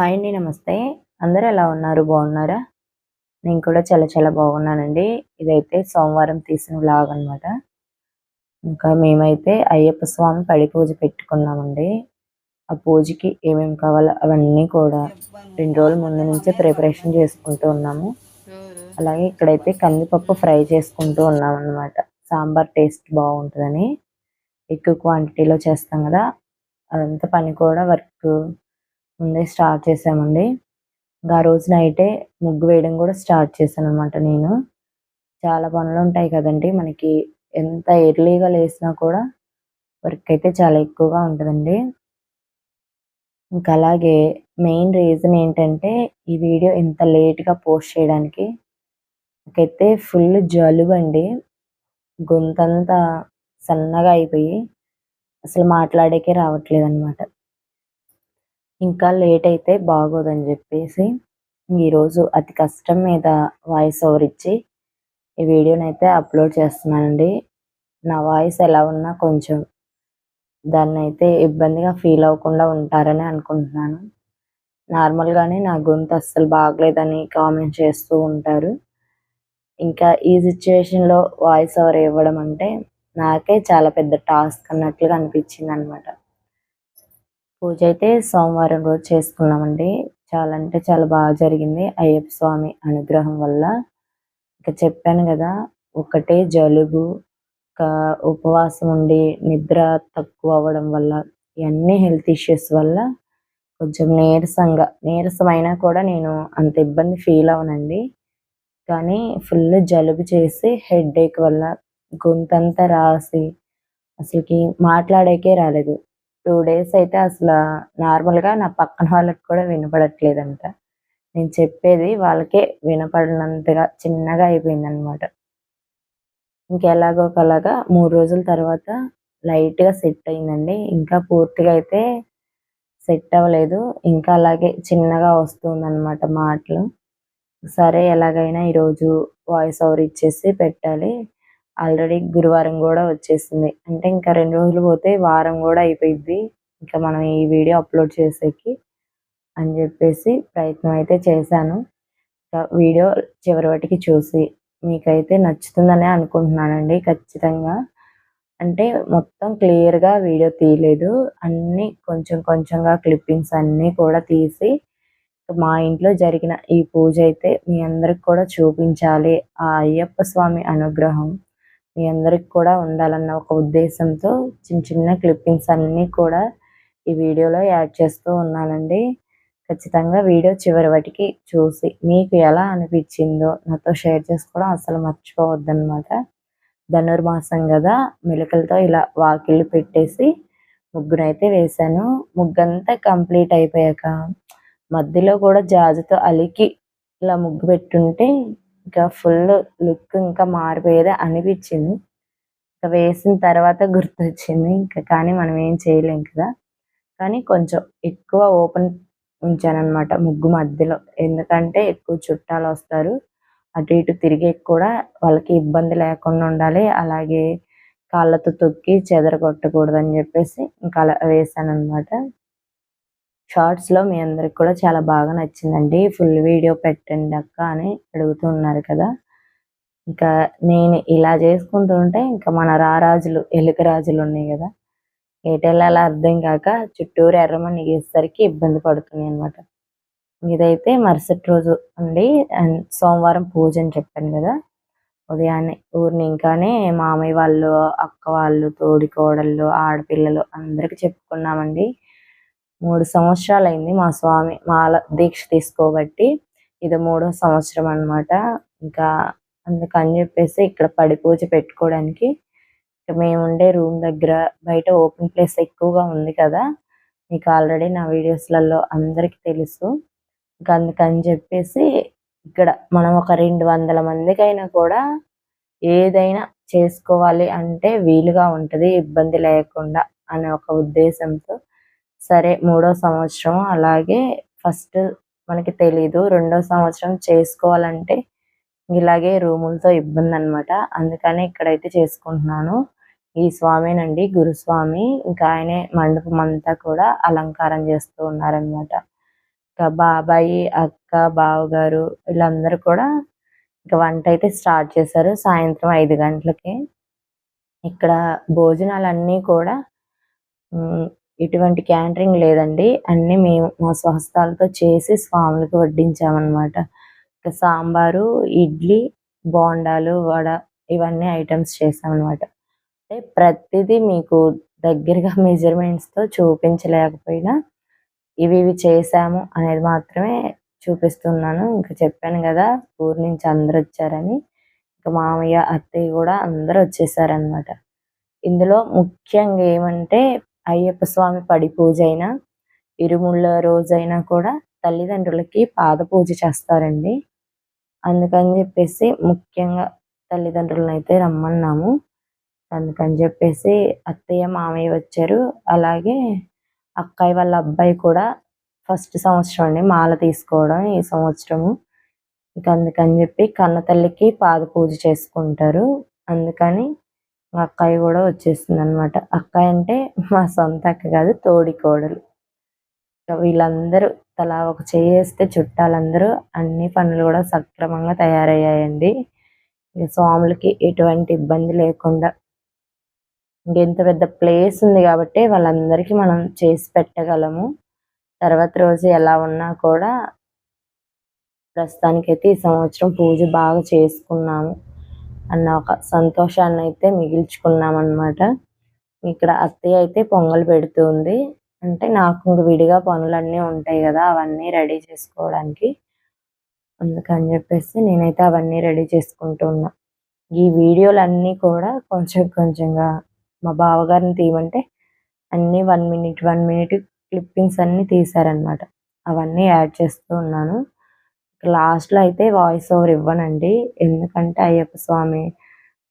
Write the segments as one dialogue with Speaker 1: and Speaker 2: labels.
Speaker 1: Hi అండి నమస్తే. అందరూ ఎలా ఉన్నారు? బాగున్నారా? నేను కూడా చాలా చాలా బాగున్నానండి. ఇదైతే సోమవారం తీసిన వ్లాగ్ అనమాట ఇంకా మేమైతే అయ్యప్ప స్వామి పడి పూజ పెట్టుకున్నామండి. ఆ పూజకి ఏమేమి కావాలో అవన్నీ కూడా రెండు రోజుల ముందు నుంచే ప్రిపరేషన్ చేసుకుంటూ ఉన్నాము. అలాగే ఇక్కడైతే కందిపప్పు ఫ్రై చేసుకుంటూ ఉన్నాం అనమాట సాంబార్ టేస్ట్ బాగుంటుందని. ఎక్కువ క్వాంటిటీలో చేస్తాం కదా. అదంతా పని కూడా వర్క్ ముందే స్టార్ట్ చేసామండి ఇంకా ఆ రోజు నైటే ముగ్గు వేయడం కూడా స్టార్ట్ చేశాను అనమాట నేను. చాలా పనులు ఉంటాయి కదండి. మనకి ఎంత ఎర్లీగా లేసినా కూడా వర్క్ అయితే చాలా ఎక్కువగా ఉంటుందండి. ఇంకా అలాగే మెయిన్ రీజన్ ఏంటంటే ఈ వీడియో ఇంత లేట్గా పోస్ట్ చేయడానికి నాకైతే ఫుల్ జలుబు అండి గొంతంతా సన్నగా అయిపోయి అసలు మాట్లాడేకే రావట్లేదు అనమాట ఇంకా లేట్ అయితే బాగోదని చెప్పేసి ఈరోజు అతి కష్టం మీద వాయిస్ ఓవర్ ఇచ్చి ఈ వీడియోని అయితే అప్లోడ్ చేస్తున్నానండి. నా వాయిస్ ఎలా ఉన్నా కొంచెం దాన్ని అయితే ఇబ్బందిగా ఫీల్ అవ్వకుండా ఉంటారని అనుకుంటున్నాను. నార్మల్గానే నా గొంతు అస్సలు బాగలేదని కామెంట్ చేస్తూ ఉంటారు. ఇంకా ఈ సిచ్యువేషన్లో వాయిస్ ఓవర్ ఇవ్వడం అంటే నాకే చాలా పెద్ద టాస్క్ అన్నట్లుగా అనిపించింది అనమాట పూజ అయితే సోమవారం రోజు చేసుకున్నామండి. చాలా అంటే చాలా బాగా జరిగింది. అయ్యప్ప స్వామి అనుగ్రహం వల్ల. ఇంకా చెప్పాను కదా ఒకటే జలుబు ఒక ఉపవాసం ఉండి నిద్ర తక్కువ అవ్వడం వల్ల ఇవన్నీ హెల్త్ ఇష్యూస్ వల్ల కొంచెం నీరసంగా నీరసమైనా కూడా నేను అంత ఇబ్బంది ఫీల్ అవనండి కానీ ఫుల్ జలుబు చేసి హెడ్ వల్ల గొంతంతా రాసి అసలుకి మాట్లాడేకే రాలేదు. టూ డేస్ అయితే అసలు నార్మల్గా నా పక్కన వాళ్ళకి కూడా వినపడట్లేదంట. నేను చెప్పేది వాళ్ళకే వినపడినంతగా చిన్నగా అయిపోయింది అనమాట ఇంకెలాగో ఒకలాగా మూడు రోజుల తర్వాత లైట్గా సెట్ అయిందండి. ఇంకా పూర్తిగా అయితే సెట్ అవ్వలేదు. ఇంకా అలాగే చిన్నగా వస్తుందన్నమాట మాటలు. సరే ఎలాగైనా ఈరోజు వాయిస్ ఓవర్ ఇచ్చేసి పెట్టాలి. ఆల్రెడీ గురువారం కూడా వచ్చేసింది. అంటే ఇంకా రెండు రోజులు పోతే వారం కూడా అయిపోయింది ఇంకా మనం ఈ వీడియో అప్లోడ్ చేసేకి అని చెప్పేసి ప్రయత్నం అయితే చేశాను. వీడియో చివరి వాటికి చూసి మీకైతే నచ్చుతుందనే అనుకుంటున్నానండి ఖచ్చితంగా. అంటే మొత్తం క్లియర్గా వీడియో తీయలేదు. అన్నీ కొంచెం కొంచెంగా క్లిప్పింగ్స్ అన్నీ కూడా తీసి మా ఇంట్లో జరిగిన ఈ పూజ అయితే మీ అందరికి కూడా చూపించాలి. ఆ అయ్యప్ప స్వామి అనుగ్రహం. మీ అందరికి కూడా ఉండాలన్న ఒక ఉద్దేశంతో చిన్న చిన్న క్లిప్పింగ్స్ అన్నీ కూడా ఈ వీడియోలో యాడ్ చేస్తూ ఉన్నానండి. ఖచ్చితంగా వీడియో చివరి వాటికి చూసి మీకు ఎలా అనిపించిందో నాతో షేర్ చేసుకోవడం అసలు మర్చిపోవద్దనమాట ధనుర్మాసం కదా మెలకలతో ఇలా వాకిళ్ళు పెట్టేసి ముగ్గునైతే వేశాను. ముగ్గంతా కంప్లీట్ అయిపోయాక మధ్యలో కూడా జాజుతో అలికి ఇలా ముగ్గు పెట్టుంటే ఇంకా ఫుల్ లుక్ ఇంకా మారిపోయేది అనిపించింది. ఇంకా వేసిన తర్వాత గుర్తొచ్చింది. ఇంకా కానీ మనం ఏం చేయలేం కదా. కానీ కొంచెం ఎక్కువ ఓపెన్ ఉంచానమాట ముగ్గు మధ్యలో. ఎందుకంటే ఎక్కువ చుట్టాలు వస్తారు. అటు ఇటు తిరిగే కూడా వాళ్ళకి ఇబ్బంది లేకుండా ఉండాలి. అలాగే కాళ్ళతో తొక్కి చెదరగొట్టకూడదు అని చెప్పేసి ఇంకా అలా వేసాను అనమాట షార్ట్స్లో మీ అందరికి కూడా చాలా బాగా నచ్చిందండి. ఫుల్ వీడియో పెట్టండి అక్క అని అడుగుతున్నారు కదా. ఇంకా నేను ఇలా చేసుకుంటూ ఉంటే ఇంకా మన రారాజులు ఎలుక రాజులు ఉన్నాయి కదా. ఏటెళ్ళాలో అర్థం కాక చుట్టూరు ఎర్రమని గీసేసరికి ఇబ్బంది పడుతుంది అనమాట ఇదైతే మరుసటి రోజు అండి. సోమవారం పూజ అని చెప్పాను కదా. ఉదయాన్నే ఊరిని ఇంకానే మామయ్య వాళ్ళు అక్క వాళ్ళు తోడి కోడళ్ళు ఆడపిల్లలు అందరికి చెప్పుకున్నామండి. మూడు సంవత్సరాలు అయింది మా స్వామి మాల దీక్ష తీసుకోబట్టి ఇది మూడో సంవత్సరం అనమాట ఇంకా అందుకని చెప్పేసి ఇక్కడ పడి పూజ పెట్టుకోవడానికి మేము ఉండే రూమ్ దగ్గర బయట ఓపెన్ ప్లేస్ ఎక్కువగా ఉంది కదా. మీకు ఆల్రెడీ నా వీడియోస్లలో అందరికీ తెలుసు. ఇంకా అందుకని చెప్పేసి ఇక్కడ మనం ఒక రెండు వందల మందికైనా కూడా ఏదైనా చేసుకోవాలి అంటే వీలుగా ఉంటుంది ఇబ్బంది లేకుండా అనే ఒక ఉద్దేశంతో సరే మూడో సంవత్సరం అలాగే ఫస్ట్ మనకి తెలీదు. రెండో సంవత్సరం చేసుకోవాలంటే ఇలాగే రూములతో ఇబ్బంది అనమాట అందుకని ఇక్కడైతే చేసుకుంటున్నాను. ఈ స్వామినండి గురుస్వామి. ఇంకా ఆయనే మండపం అంతా కూడా అలంకారం చేస్తూ ఉన్నారనమాట ఇంకా బాబాయి అక్క బావగారు వీళ్ళందరూ కూడా ఇంకా వంట అయితే స్టార్ట్ చేశారు సాయంత్రం ఐదు గంటలకి. ఇక్కడ భోజనాలన్నీ కూడా ఇటువంటి క్యాంటరింగ్ లేదండి. అన్నీ మేము మా స్వహస్తాలతో చేసి స్వాములకు వడ్డించామన్నమాట. ఇంకా సాంబారు ఇడ్లీ బోండాలు వడ ఇవన్నీ ఐటమ్స్ చేసామన్నమాట. అంటే ప్రతిదీ మీకు దగ్గరగా మెజర్మెంట్స్తో చూపించలేకపోయినా ఇవి ఇవి చేసాము అనేది మాత్రమే చూపిస్తున్నాను. ఇంకా చెప్పాను కదా ఊరు నుంచి అందరు వచ్చారని. ఇంకా మామయ్య అత్తయ్య కూడా అందరూ వచ్చేసారనమాట ఇందులో ముఖ్యంగా ఏమంటే అయ్యప్ప స్వామి పడి పూజ అయినా ఇరుముళ్ళ రోజైనా కూడా తల్లిదండ్రులకి పాద పూజ చేస్తారండి. అందుకని చెప్పేసి ముఖ్యంగా తల్లిదండ్రులను అయితే రమ్మన్నాము. అందుకని చెప్పేసి అత్తయ్య మామయ్య వచ్చారు. అలాగే అక్కయ్య వాళ్ళ అబ్బాయి కూడా ఫస్ట్ సంవత్సరం అండి మాల తీసుకోవడం ఈ సంవత్సరము. ఇంకా అందుకని చెప్పి కన్న తల్లికి పాద పూజ చేసుకుంటారు. అందుకని మా అక్కయ్య కూడా వచ్చేసింది అనమాట అక్కయ్య అంటే మా సొంత అక్క కాదు తోడి కోడలు. వీళ్ళందరూ తలా ఒక చేస్తే చుట్టాలందరూ అన్ని పనులు కూడా సక్రమంగా తయారయ్యాయండి. స్వాములకి ఎటువంటి ఇబ్బంది లేకుండా. ఇంకెంత పెద్ద ప్లేస్ ఉంది కాబట్టి వాళ్ళందరికీ మనం చేసి పెట్టగలము. తర్వాత రోజు ఎలా ఉన్నా కూడా ప్రస్తుతానికైతే ఈ సంవత్సరం పూజ బాగా చేసుకున్నాము. అన్న ఒక సంతోషాన్ని అయితే మిగిల్చుకున్నామన్నమాట. ఇక్కడ అత్తయ్య అయితే పొంగల్ పెడుతుంది. అంటే నాకు ఇంక విడిగా పనులన్నీ ఉంటాయి కదా అవన్నీ రెడీ చేసుకోవడానికి. అందుకని చెప్పేసి నేనైతే అవన్నీ రెడీ చేసుకుంటున్నా. ఈ వీడియోలన్నీ కూడా కొంచెం కొంచెంగా మా బావగారిని తీయమంటే అన్నీ one minute one minute clippings అన్నీ తీశారనమాట అవన్నీ యాడ్ చేస్తూ ఉన్నాను. లాస్ట్లో అయితే వాయిస్ ఓవర్ ఇవ్వనండి. ఎందుకంటే అయ్యప్ప స్వామి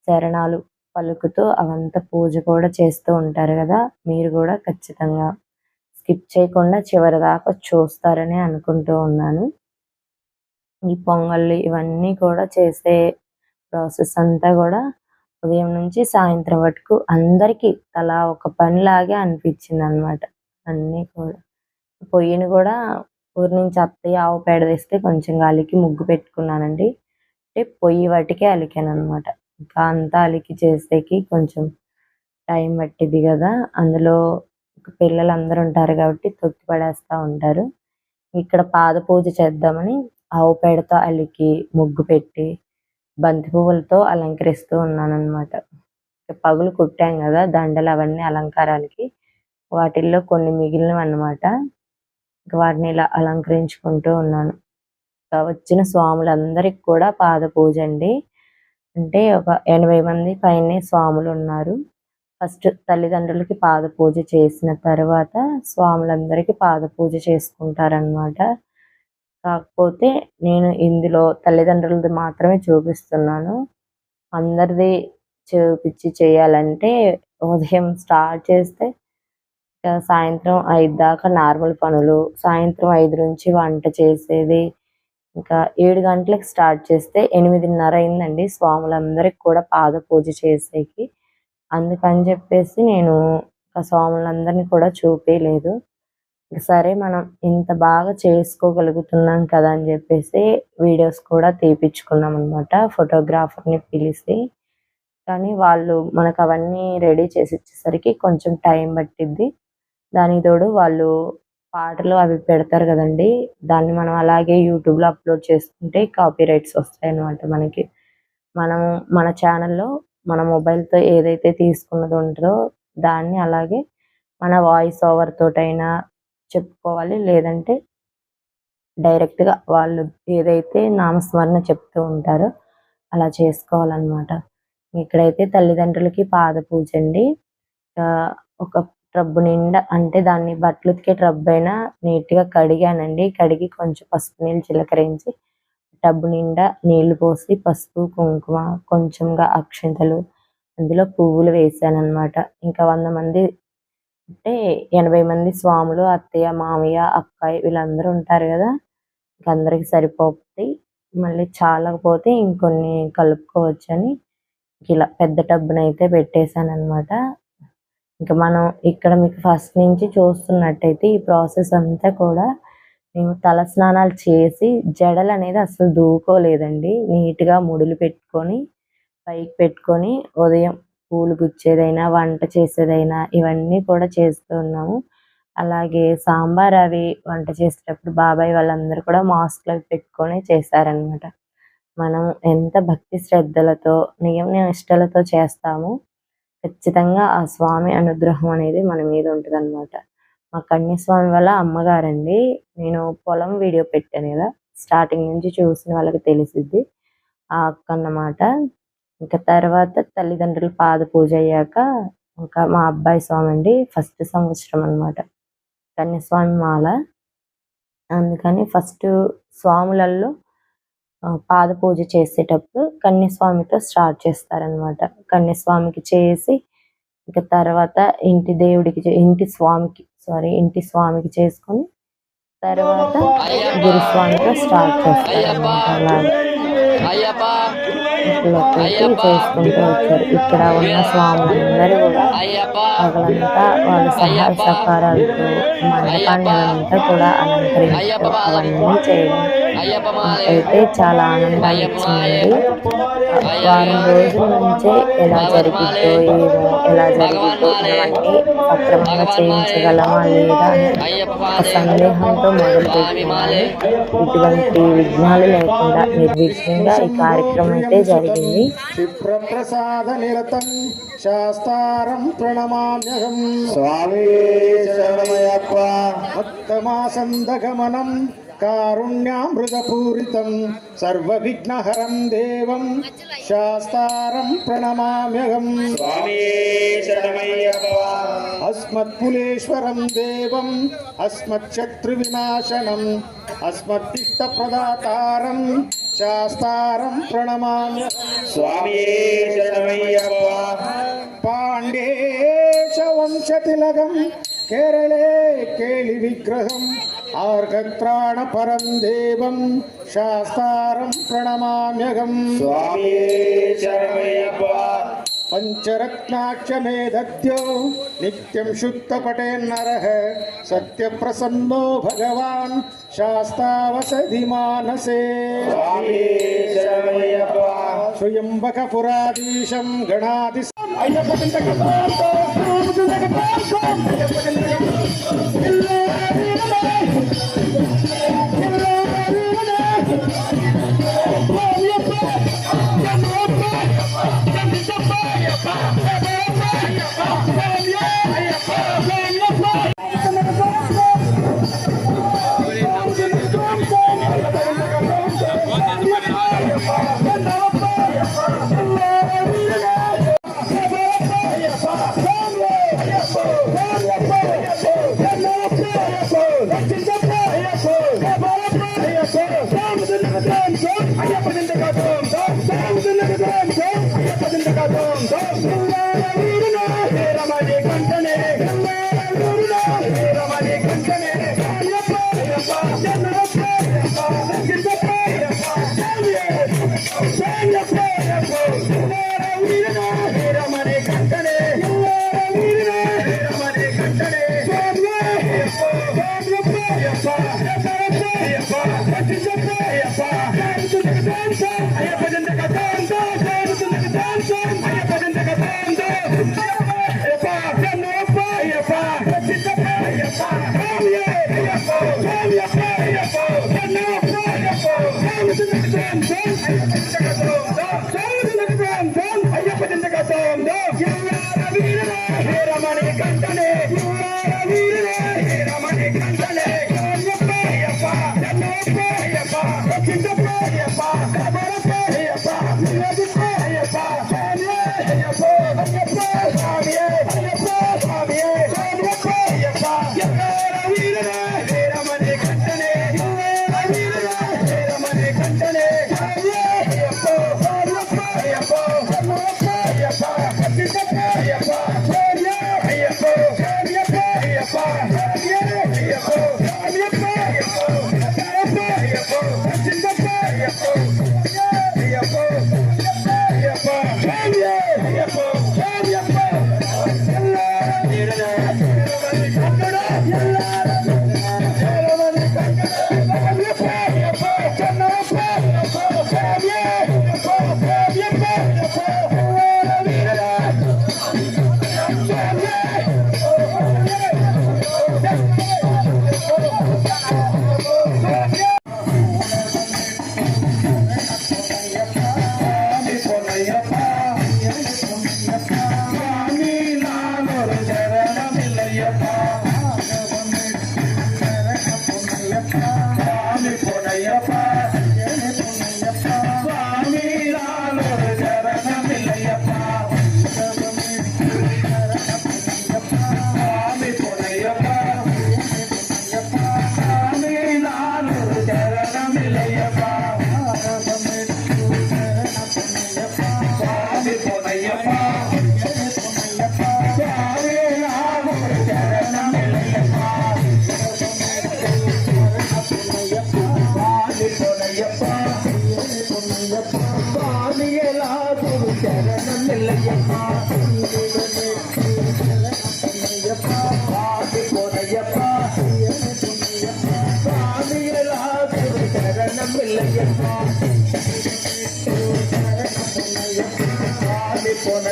Speaker 1: చరణాలు పలుకుతూ అవంతా పూజ కూడా చేస్తూ ఉంటారు కదా మీరు కూడా ఖచ్చితంగా స్కిప్ చేయకుండా చివరి దాకా చూస్తారని అనుకుంటూ ఉన్నాను. ఈ పొంగళ్ళు ఇవన్నీ కూడా చేసే ప్రాసెస్ అంతా కూడా ఉదయం నుంచి సాయంత్రం వరకు అందరికీ తలా ఒక పనిలాగే అనిపించింది అనమాట అన్నీ కూడా పొయ్యిని కూడా ఊరి నుంచి అత్తయ్య ఆవు పేడ తెస్తే కొంచెం గాలికి ముగ్గు పెట్టుకున్నానండి. అంటే పొయ్యి వాటికే అలికాను అనమాట ఇంకా అంతా అలికి చేసేకి కొంచెం టైం పట్టింది కదా. అందులో పిల్లలు అందరూ ఉంటారు కాబట్టి తొక్కి పడేస్తూ ఉంటారు. ఇక్కడ పాద పూజ చేద్దామని ఆవు పేడతో అలికి ముగ్గు పెట్టి బంతి పువ్వులతో అలంకరిస్తూ ఉన్నాను పగులు కుట్టాం కదా దండలు అవన్నీ అలంకారాలకి. వాటిల్లో కొన్ని మిగిలినవి అన్నమాట వాటిని ఇలా అలంకరించుకుంటూ ఉన్నాను. వచ్చిన స్వాములందరికి కూడా పాద పూజ అండి. అంటే ఒక ఎనభై మంది పైనే స్వాములు ఉన్నారు. ఫస్ట్ తల్లిదండ్రులకి పాద పూజ చేసిన తర్వాత స్వాములందరికీ పాద పూజ చేసుకుంటారనమాట కాకపోతే నేను ఇందులో తల్లిదండ్రులది మాత్రమే చూపిస్తున్నాను. అందరిది చూపించి చేయాలంటే ఉదయం స్టార్ట్ చేస్తే సాయంత్రం ఐదు దాకా నార్మల్ పనులు. సాయంత్రం ఐదు నుంచి వంట చేసేది. ఇంకా ఏడు గంటలకు స్టార్ట్ చేస్తే ఎనిమిదిన్నర అయిందండి. స్వాములందరికి కూడా పాద పూజ చేసేకి. అందుకని చెప్పేసి నేను స్వాములందరినీ కూడా చూపించలేదు సరే మనం ఇంత బాగా చేసుకోగలుగుతున్నాం కదా అని చెప్పేసి వీడియోస్ కూడా తీపిచ్చుకున్నాం అనమాట ఫోటోగ్రాఫర్ని పిలిచి కానీ వాళ్ళు మనకు అవన్నీ రెడీ చేసి ఇచ్చేసరికి కొంచెం టైం పట్టిద్ది. దానికి తోడు వాళ్ళు పాటలు అవి పెడతారు కదండి. దాన్ని మనం అలాగే యూట్యూబ్లో అప్లోడ్ చేసుకుంటే కాపీ రైట్స్ వస్తాయన్నమాట మనకి. మనం మన ఛానల్లో మన మొబైల్తో ఏదైతే తీసుకున్నది ఉంటుందో దాన్ని అలాగే మన వాయిస్ ఓవర్ తోటైనా చెప్పుకోవాలి. లేదంటే డైరెక్ట్గా వాళ్ళు ఏదైతే నామస్మరణ చెప్తూ ఉంటారో అలా చేసుకోవాలన్నమాట. ఇక్కడైతే తల్లిదండ్రులకి పాద పూజ అండి ఒక ట్రబ్బు నిండా అంటే దాన్ని బట్టలు ఉతికే ట్రబ్ అయినా నీట్గా కడిగానండి. కడిగి కొంచెం పసుపు నీళ్ళు చిలకరించి టబ్బు నిండా నీళ్ళు పోసి పసుపు కుంకుమ కొంచెంగా అక్షంతలు అందులో పువ్వులు వేసానమాట ఇంకా వంద మంది అంటే ఎనభై మంది స్వాములు అత్తయ్య మామయ్య అక్కాయి వీళ్ళందరూ ఉంటారు కదా. ఇంకా అందరికి సరిపోతుంది మళ్ళీ చాలకపోతే ఇంకొన్ని కలుపుకోవచ్చని ఇలా పెద్ద టబ్బునైతే పెట్టేశాను అనమాట ఇంకా మనం ఇక్కడ మీకు ఫస్ట్ నుంచి చూస్తున్నట్టయితే ఈ ప్రాసెస్ అంతా కూడా మేము తల స్నానాలు చేసి జడలు అనేది అసలు దూకోలేదండి. నీట్గా ముడులు పెట్టుకొని పైకి పెట్టుకొని ఉదయం పూలు గుచ్చేదైనా వంట చేసేదైనా ఇవన్నీ కూడా చేస్తూ ఉన్నాము. అలాగే సాంబార్ అవి వంట చేసేటప్పుడు బాబాయ్ వాళ్ళందరూ కూడా మాస్క్ పెట్టుకొని చేశారన్నమాట. మనం ఎంత భక్తి శ్రద్ధలతో నియమ నిష్టలతో చేస్తామో. ఖచ్చితంగా ఆ స్వామి అనుగ్రహం అనేది మన మీద ఉంటదన్నమాట. మా కన్యస్వామి వాళ్ళ అమ్మగారండి. నేను పొలం వీడియో పెట్టాను కదా స్టార్టింగ్ నుంచి చూసిన వాళ్ళకి తెలిసిద్ది ఆ అక్క అన్నమాట ఇంకా తర్వాత తల్లిదండ్రులు పాద పూజ అయ్యాక ఇంకా మా అబ్బాయి స్వామి అండి ఫస్ట్ సంవత్సరం అన్నమాట. కన్యస్వామి మాల. అందుకని ఫస్ట్ స్వాములలో పాద పూజ చేసేటప్పుడు కన్యస్వామితో స్టార్ట్ చేస్తారనమాట కన్యస్వామికి చేసి ఇంకా తర్వాత ఇంటి దేవుడికి ఇంటి స్వామికి సారీ ఇంటి స్వామికి చేసుకొని తర్వాత గురుస్వామితో స్టార్ట్ చేస్తారనమాట అలాగే.
Speaker 2: అయ్యప్ప
Speaker 1: ఇట్లా చేసుకుంటూ వచ్చారు. ఇక్కడ ఉన్న స్వాములందరూ కూడా పగలంతా వాళ్ళ సహాయ సహకారాలతో మండపాన్ని అంతా కూడా అలంకరించారు. అవన్నీ చేయడం అయితే చాలా ఆనందాన్ని ఇచ్చింది వారం రోజుల నుంచే ఎలా జరిగిద్దో ఏమో ఎలా జరిగిద్దో ఇవన్నీ అక్రమంగా చేయించగలమా లేదా అని ఒక సందేహంతో మొదలు ఇటువంటి విఘ్నాలు లేకుండా నిర్విఘ్నంగా ఈ కార్యక్రమం అయితే జరిగింది
Speaker 3: క్షిప్రప్రసాద నిరతం శాస్తారం ప్రణమామ్యహం. స్వామి శరణమయప్ప భక్తమాసందగమనం కారుణ్యామృతపూరితం. సర్వవిఘ్నహరం దేవం శాస్తారం ప్రణమామ్యహం. స్వామి శరణమయ్యప్ప. అస్మత్పులేశ్వరం దేవం అస్మచ్చత్రువినాశనం. అస్మత్తిష్టప్రదాతారం சாஸ்தாரம் பிரணமாமி. சுவாமியே சரணமையப்பா பாண்டேஷ வம்ச திலகம் கேரளே கேலி விக்கிரகம் ஆர்கத்ராண பரந்தேவம் சாஸ்தாரம் பிரணமாமியகம். சுவாமியே சரணமையப்பா पंचरत्नाक्ष पञ्चरत्नाख्यमेधद्यो नित्यं शुद्धपटे भगवान शास्त्रावसधि मानसे शास्तावसधिमानसे स्वयम्बकपुराधीशं गणादि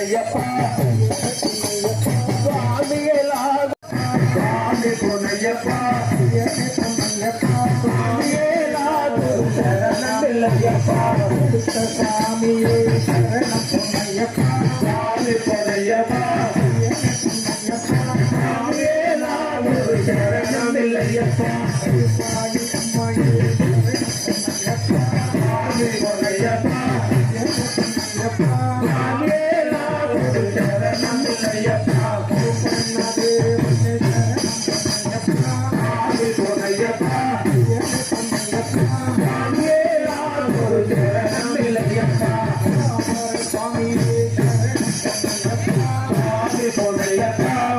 Speaker 4: புனையப்பா சுவாமியலாக சுவாமி புனையப்பா சுவாமியலாக சரணம் இல்லையப்பா சுத்த சாமியே சரணம் Respondeia.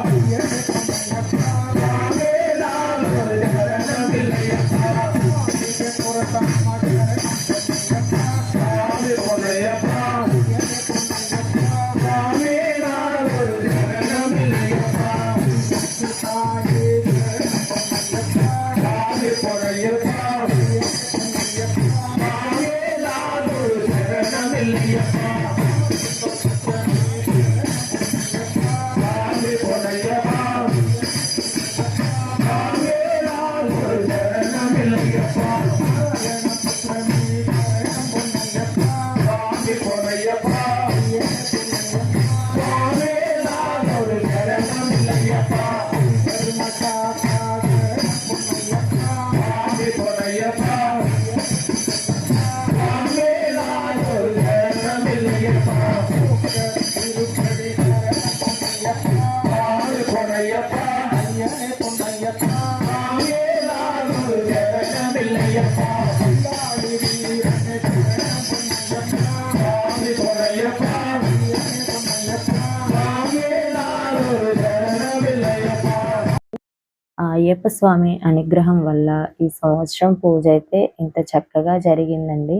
Speaker 4: అయ్యప్ప స్వామి అనుగ్రహం వల్ల ఈ సంవత్సరం పూజ అయితే ఇంత చక్కగా జరిగిందండి.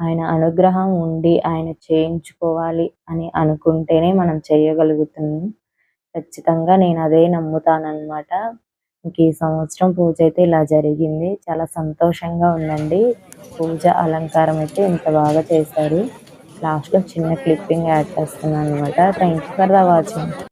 Speaker 4: ఆయన అనుగ్రహం ఉండి ఆయన చేయించుకోవాలి అని అనుకుంటేనే మనం చేయగలుగుతున్నాం. ఖచ్చితంగా నేను అదే నమ్ముతానమాట ఇంక ఈ సంవత్సరం పూజ అయితే ఇలా జరిగింది. చాలా సంతోషంగా ఉందండి. పూజ అలంకారం అయితే ఇంత బాగా చేశారు. లాస్ట్లో చిన్న క్లిప్పింగ్ యాడ్ చేస్తున్నాను అనమాట thank you for the watching.